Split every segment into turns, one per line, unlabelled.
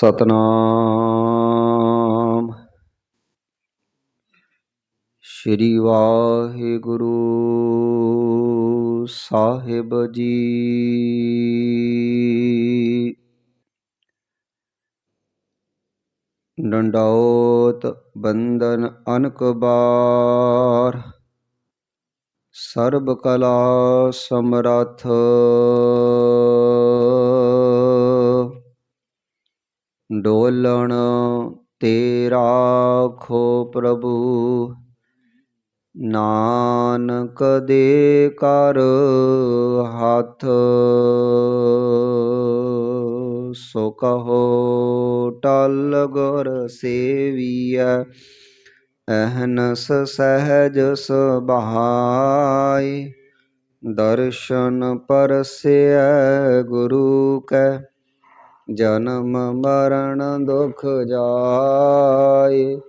ਸਤਨਾਮ। ਸ਼੍ਰੀ ਵਾਹਿਗੁਰੂ ਸਾਹਿਬ ਜੀ। ਡੰਡੌਤ ਬੰਦਨ ਅਨਕ ਬਾਰ। ਸਰਬ ਕਲਾ ਸਮਰੱਥ। ਡੋਲਣ ਤੇ ਰਾਖੋ ਪ੍ਰਭੂ। ਨਾਨਕ ਦੇ ਕਰ ਹੱਥ ਸੋ ਕਹੋ, ਟਲ ਗੁਰ ਸੇਵੀਐ। ਅਹਨਸ ਸਹਿਜ ਸੁਭਾਈ। ਦਰਸ਼ਨ ਪਰਸੈ ਗੁਰੂ ਕੈ। ਜਨਮ ਮਰਨ ਦੁਖ ਜਾਏ,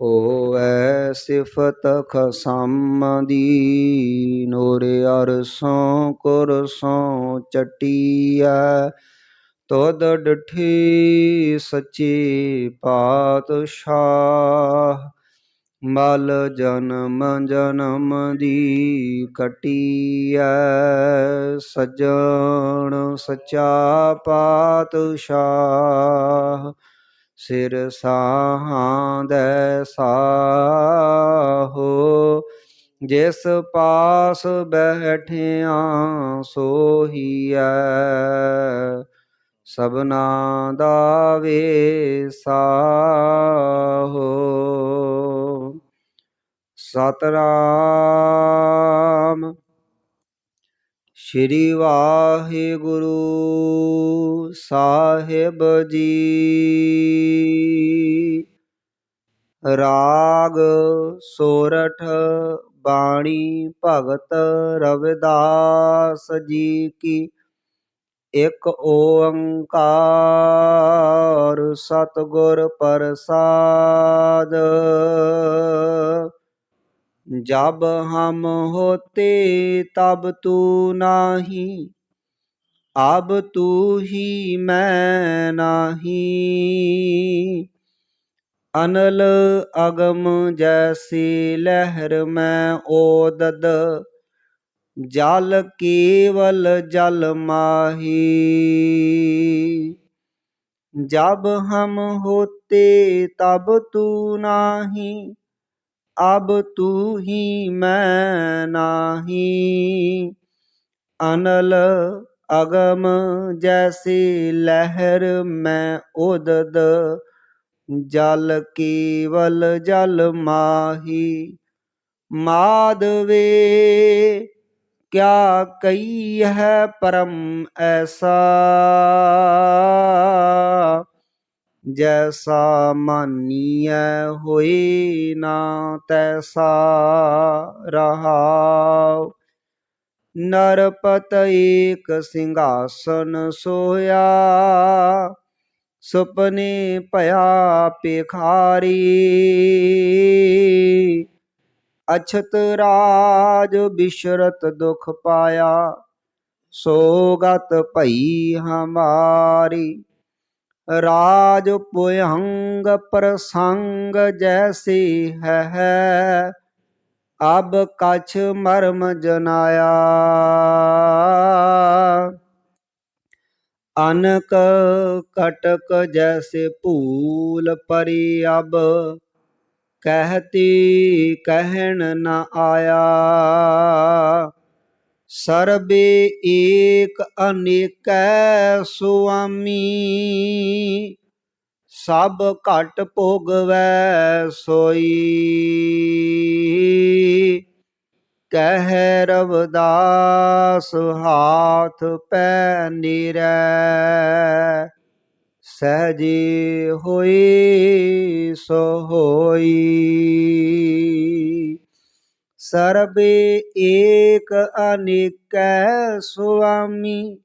ਹੋਵੈ ਸਿਫਤ ਖਸਮ ਦੀ। ਨੂਰ ਅਰਸੋਂ ਕੁਰਸੋਂ ਚਟੀਐ ਤੋਦ ਡਠੀ ਸੱਚੀ ਪਾਤਸ਼ਾਹ। ਮਲ ਜਨਮ ਜਨਮ ਦੀ ਕਟੀਐ, ਸਜਣ ਸਚਾ ਪਾਤਸ਼ਾਹ। ਸਿਰ ਸਾਹਾਂ ਦੇ ਸਾਹੋ, ਜਿਸ ਪਾਸ ਬੈਠਿਆਂ ਸੋਹੀਐ। ਸਬਨਾ ਦਾ ਵੇਸਾ ਸਤਨਾਮ ਸ਼੍ਰੀ ਵਾਹਿਗੁਰੂ ਸਾਹਿਬ ਜੀ। ਰਾਗ ਸੋਰਠ ਬਾਣੀ ਭਗਤ ਰਵਿਦਾਸ ਜੀ ਕੀ ਇਕ ਓੰਕਾਰ ਸਤਿਗੁਰ ਪ੍ਰਸਾਦ। ਜਬ ਹਮ ਹੋਤੇ ਤਬ ਤੂ ਨਾਹੀ, ਅਬ ਤੂ ਹੀ ਮੈਂ ਨਾਹੀ। ਅਨਲ ਅਗਮ ਜੈਸੀ ਲਹਿਰ ਮੈਂ ਓਦਦ, ਜਲ ਕੇਵਲ ਜਲ ਮਾਹੀ। ਜਬ ਹਮ ਹੋਤੇ ਤਬ ਤੂ ਨਾਹੀ ਅਬ ਤੂ ਹੀ ਮੈਂ ਨਾਹੀ। ਅਨਲ ਅਗਮ ਜੈਸੀ ਲਹਿਰ ਮੈਂ ਉਦਦ, ਜਲ ਕੇਵਲ ਜਲ ਮਾਹੀ। ਮਾਧਵੇ ਕਿਆ ਕਈ ਹੈ ਪਰਮ ਐਸਾ? ਜੈਸਾ ਮਾਨੀਐ ਹੋਏ ਨਾ ਤੈਸਾ ਰਹਾਉ। ਨਰਪਤ ਏਕ ਸਿੰਘਾਸਨ ਸੋਇਆ, ਸੁਪਨੇ ਭਇਆ ਪੇਖਾਰੀ ਅਛਤ ਰਾਜ ਬਿਸ਼ਰਤ ਦੁਖ ਪਾਇਆ, ਸੋਗਤ ਭਈ ਹਮਾਰੀ। ਰਾਜ ਪੁਯੰਗ ਪ੍ਰਸੰਗ ਜੈਸੀ ਹੈ। ਅਬ ਕਛ ਮਰਮ ਜਨਾਇਆ। ਅਨਕ ਕਟਕ ਜੈਸੇ ਭੂਲ ਪਰੀ ਅਬ। ਕਹਿਤੀ ਕਹਿਣ ਨ ਆਇਆ। ਸਰਬੇ ਏਕ ਅਨੇਕੈ ਸੁਆਮੀ, ਸਭ ਘਟ ਭੋਗਵੈ ਸੋਈ। ਕਹਿ ਰਵਦਾਸ, ਹਾਥ ਪੈ ਨੀਰੈ, ਸਹਜੇ ਹੋਈ ਸੋ ਹੋਈ। ਸਰਬੇ ਏਕ ਅਨੇਕੈ ਸੁਆਮੀ,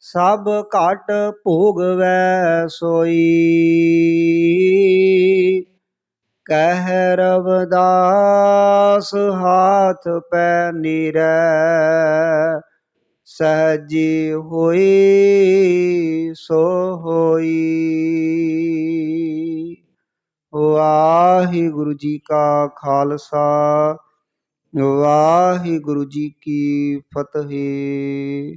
ਸਭ ਘਟ ਭੋਗਵੈ ਸੋਈ। ਕਹਿ ਰਵਦਾਸ, ਹਾਥ ਪੈ ਨੀਰੈ, ਸਹਜੀ ਹੋਈ, ਸੋ ਹੋਈ। ਵਾਹਿਗੁਰੂ ਜੀ ਕਾ ਖਾਲਸਾ ਵਾਹਿਗੁਰੂ ਜੀ ਕੀ ਫਤਿਹ।